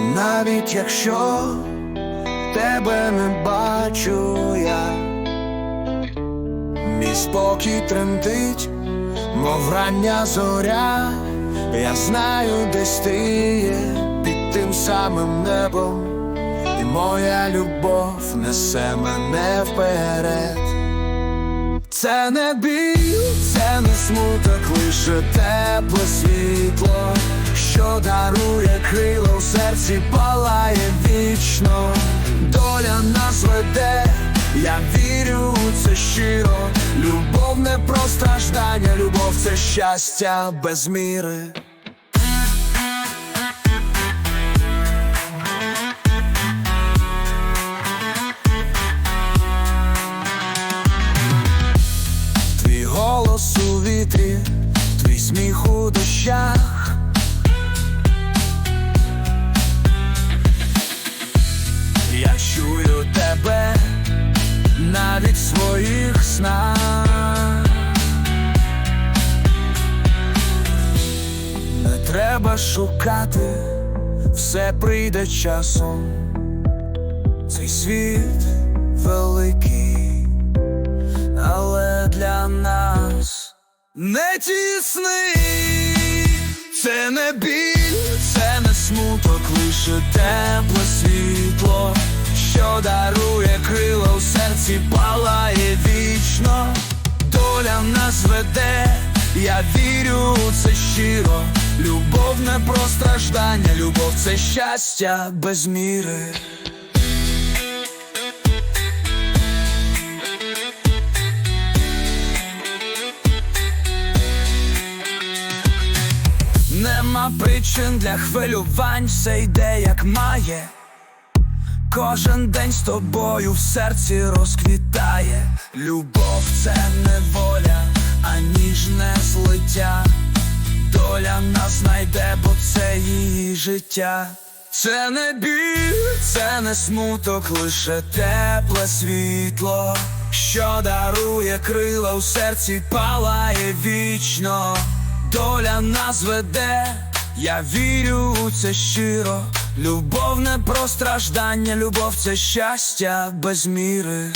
навіть якщо тебе не бачу я, мій спокій тремтить, мов рання зоря, я знаю, десь ти є під тим самим небом, і моя любов несе мене вперед. Це не біль, це не смуток, лише тепле світло, що дарує серці, палає вічно, доля нас веде, я вірю у це щиро. Любов не про страждання, любов це щастя без міри. Снах. Не треба шукати, все прийде часом. Цей світ великий але для нас не тісний, це не біль, це не смуток, лише тепле світло, що дарує крила у серці, нас я вірю це щиро. Любов не про страждання, любов це щастя без міри. Нема причин для хвилювань, все йде як має. Кожен день з тобою в серці розквітає. Доля нас знайде, бо це її життя. Це не біль, це не смуток, лише тепле світло, що дарує крила у серці, палає вічно. Доля нас веде, я вірю у це щиро. Любов не про страждання, любов це щастя без міри.